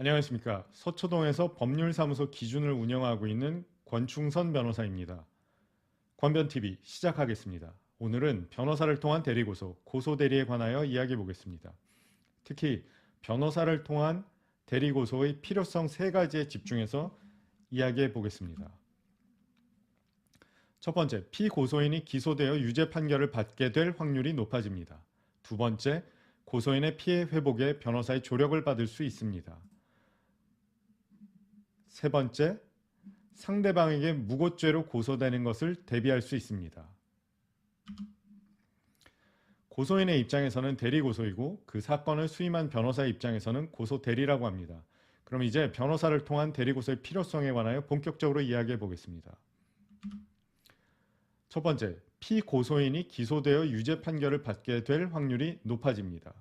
안녕하십니까. 서초동에서 법률사무소 기준을 운영하고 있는 권충선 변호사입니다. 권변TV 시작하겠습니다. 오늘은 변호사를 통한 대리고소, 고소대리에 관하여 이야기해 보겠습니다. 특히 변호사를 통한 대리고소의 필요성 세 가지에 집중해서 이야기해 보겠습니다. 첫 번째, 피고소인이 기소되어 유죄 판결을 받게 될 확률이 높아집니다. 두 번째, 고소인의 피해 회복에 변호사의 조력을 받을 수 있습니다. 세 번째, 상대방에게 무고죄로 고소되는 것을 대비할 수 있습니다. 고소인의 입장에서는 대리 고소이고 그 사건을 수임한 변호사의 입장에서는 고소 대리라고 합니다. 그럼 이제 변호사를 통한 대리 고소의 필요성에 관하여 본격적으로 이야기해 보겠습니다. 첫 번째, 피고소인이 기소되어 유죄 판결을 받게 될 확률이 높아집니다.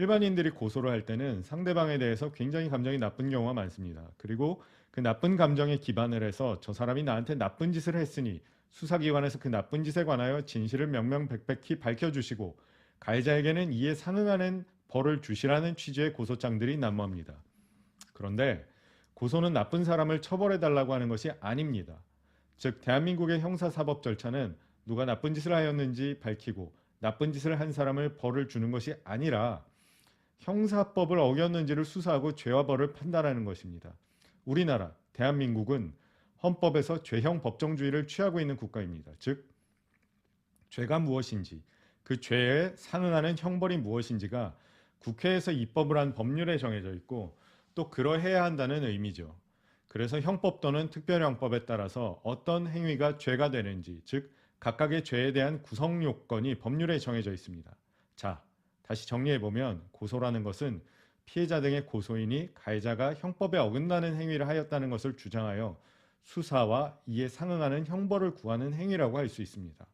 일반인들이 고소를 할 때는 상대방에 대해서 굉장히 감정이 나쁜 경우가 많습니다. 그리고 그 나쁜 감정에 기반을 해서 저 사람이 나한테 나쁜 짓을 했으니 수사기관에서 그 나쁜 짓에 관하여 진실을 명명백백히 밝혀주시고 가해자에게는 이에 상응하는 벌을 주시라는 취지의 고소장들이 난무합니다. 그런데 고소는 나쁜 사람을 처벌해달라고 하는 것이 아닙니다. 즉 대한민국의 형사사법 절차는 누가 나쁜 짓을 하였는지 밝히고 나쁜 짓을 한 사람을 벌을 주는 것이 아니라 형사법을 어겼는지를 수사하고 죄와 벌을 판단하는 것입니다. 우리나라 대한민국은 헌법에서 죄형 법정주의를 취하고 있는 국가입니다. 즉 죄가 무엇인지 그 죄에 상응하는 형벌이 무엇인지가 국회에서 입법을 한 법률에 정해져 있고 또 그러해야 한다는 의미죠. 그래서 형법 또는 특별형법에 따라서 어떤 행위가 죄가 되는지 즉 각각의 죄에 대한 구성 요건이 법률에 정해져 있습니다. 자, 다시 정리해 보면 고소라는 것은 피해자 등의 고소인이 가해자가 형법에 어긋나는 행위를 하였다는 것을 주장하여 수사와 이에 상응하는 형벌을 구하는 행위라고 할 수 있습니다.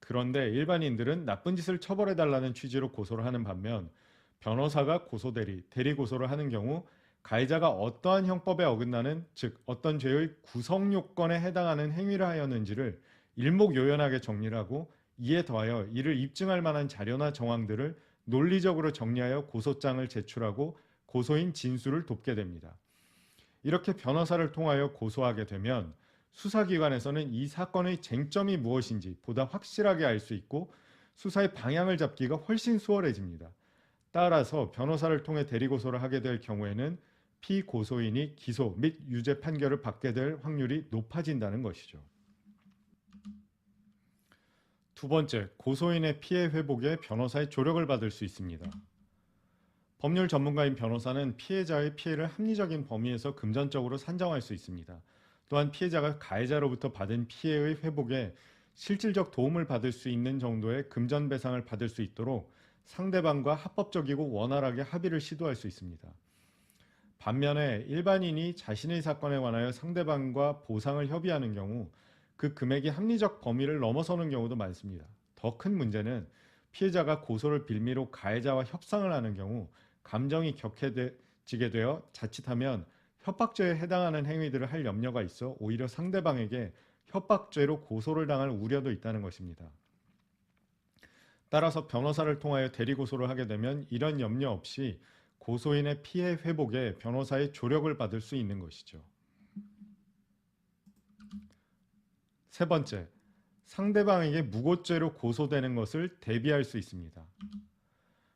그런데 일반인들은 나쁜 짓을 처벌해 달라는 취지로 고소를 하는 반면 변호사가 고소대리, 대리고소를 하는 경우 가해자가 어떠한 형법에 어긋나는 즉 어떤 죄의 구성 요건에 해당하는 행위를 하였는지를 일목요연하게 정리를 하고 이에 더하여 이를 입증할 만한 자료나 정황들을 논리적으로 정리하여 고소장을 제출하고 고소인 진술을 돕게 됩니다. 이렇게 변호사를 통하여 고소하게 되면 수사기관에서는 이 사건의 쟁점이 무엇인지 보다 확실하게 알 수 있고 수사의 방향을 잡기가 훨씬 수월해집니다. 따라서 변호사를 통해 대리고소를 하게 될 경우에는 피고소인이 기소 및 유죄 판결을 받게 될 확률이 높아진다는 것이죠. 두 번째, 고소인의 피해 회복에 변호사의 조력을 받을 수 있습니다. 법률 전문가인 변호사는 피해자의 피해를 합리적인 범위에서 금전적으로 산정할 수 있습니다. 또한 피해자가 가해자로부터 받은 피해의 회복에 실질적 도움을 받을 수 있는 정도의 금전 배상을 받을 수 있도록 상대방과 합법적이고 원활하게 합의를 시도할 수 있습니다. 반면에 일반인이 자신의 사건에 관하여 상대방과 보상을 협의하는 경우 그 금액이 합리적 범위를 넘어서는 경우도 많습니다. 더 큰 문제는 피해자가 고소를 빌미로 가해자와 협상을 하는 경우 감정이 격해지게 되어 자칫하면 협박죄에 해당하는 행위들을 할 염려가 있어 오히려 상대방에게 협박죄로 고소를 당할 우려도 있다는 것입니다. 따라서 변호사를 통하여 대리고소를 하게 되면 이런 염려 없이 고소인의 피해 회복에 변호사의 조력을 받을 수 있는 것이죠. 세 번째, 상대방에게 무고죄로 고소되는 것을 대비할 수 있습니다.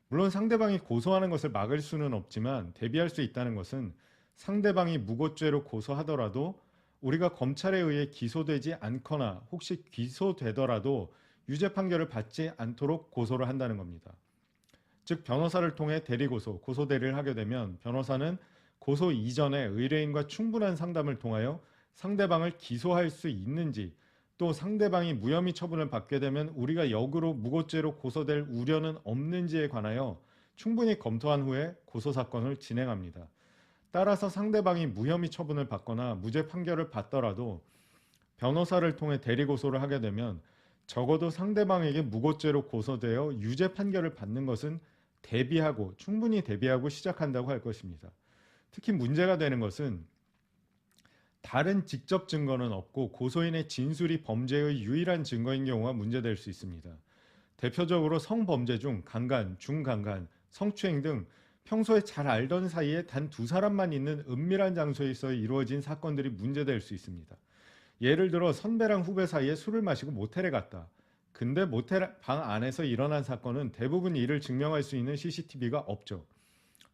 물론 상대방이 고소하는 것을 막을 수는 없지만 대비할 수 있다는 것은 상대방이 무고죄로 고소하더라도 우리가 검찰에 의해 기소되지 않거나 혹시 기소되더라도 유죄 판결을 받지 않도록 고소를 한다는 겁니다. 즉 변호사를 통해 대리고소, 고소대리를 하게 되면 변호사는 고소 이전에 의뢰인과 충분한 상담을 통하여 상대방을 기소할 수 있는지 또 상대방이 무혐의 처분을 받게 되면 우리가 역으로 무고죄로 고소될 우려는 없는지에 관하여 충분히 검토한 후에 고소 사건을 진행합니다. 따라서 상대방이 무혐의 처분을 받거나 무죄 판결을 받더라도 변호사를 통해 대리고소를 하게 되면 적어도 상대방에게 무고죄로 고소되어 유죄 판결을 받는 것은 대비하고 충분히 대비하고 시작한다고 할 것입니다. 특히 문제가 되는 것은 다른 직접 증거는 없고 고소인의 진술이 범죄의 유일한 증거인 경우가 문제될 수 있습니다. 대표적으로 성범죄 중 강간, 중강간, 성추행 등 평소에 잘 알던 사이에 단 두 사람만 있는 은밀한 장소에서 이루어진 사건들이 문제될 수 있습니다. 예를 들어 선배랑 후배 사이에 술을 마시고 모텔에 갔다. 근데 모텔 방 안에서 일어난 사건은 대부분 이를 증명할 수 있는 CCTV가 없죠.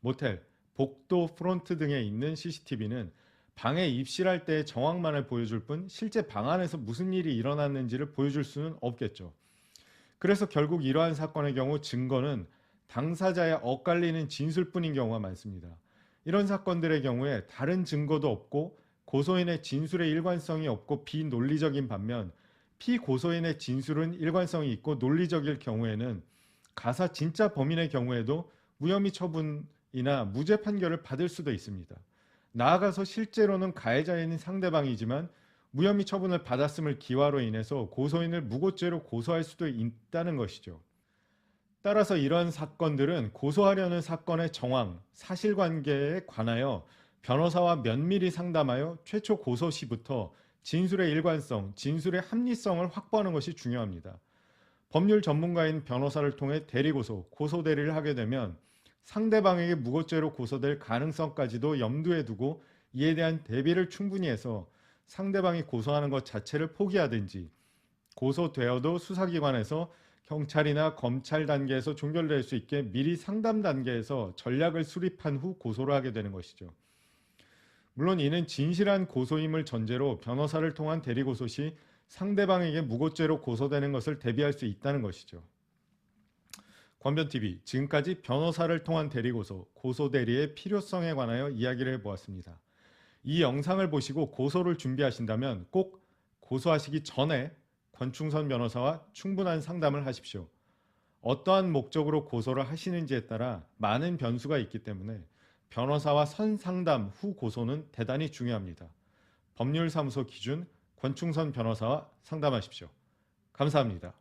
모텔, 복도, 프론트 등에 있는 CCTV는 방에 입실할 때의 정황만을 보여줄 뿐 실제 방 안에서 무슨 일이 일어났는지를 보여줄 수는 없겠죠. 그래서 결국 이러한 사건의 경우 증거는 당사자의 엇갈리는 진술뿐인 경우가 많습니다. 이런 사건들의 경우에 다른 증거도 없고 고소인의 진술의 일관성이 없고 비논리적인 반면 피고소인의 진술은 일관성이 있고 논리적일 경우에는 가사 진짜 범인의 경우에도 무혐의 처분이나 무죄 판결을 받을 수도 있습니다. 나아가서 실제로는 가해자인 상대방이지만 무혐의 처분을 받았음을 기화로 인해서 고소인을 무고죄로 고소할 수도 있다는 것이죠. 따라서 이런 사건들은 고소하려는 사건의 정황, 사실관계에 관하여 변호사와 면밀히 상담하여 최초 고소 시부터 진술의 일관성, 진술의 합리성을 확보하는 것이 중요합니다. 법률 전문가인 변호사를 통해 대리고소, 고소대리를 하게 되면 상대방에게 무고죄로 고소될 가능성까지도 염두에 두고 이에 대한 대비를 충분히 해서 상대방이 고소하는 것 자체를 포기하든지 고소되어도 수사기관에서 경찰이나 검찰 단계에서 종결될 수 있게 미리 상담 단계에서 전략을 수립한 후 고소를 하게 되는 것이죠. 물론 이는 진실한 고소임을 전제로 변호사를 통한 대리고소 시 상대방에게 무고죄로 고소되는 것을 대비할 수 있다는 것이죠. 권변TV 지금까지 변호사를 통한 대리고소, 고소대리의 필요성에 관하여 이야기를 해보았습니다. 이 영상을 보시고 고소를 준비하신다면 꼭 고소하시기 전에 권충선 변호사와 충분한 상담을 하십시오. 어떠한 목적으로 고소를 하시는지에 따라 많은 변수가 있기 때문에 변호사와 선상담 후 고소는 대단히 중요합니다. 법률사무소 기준 권충선 변호사와 상담하십시오. 감사합니다.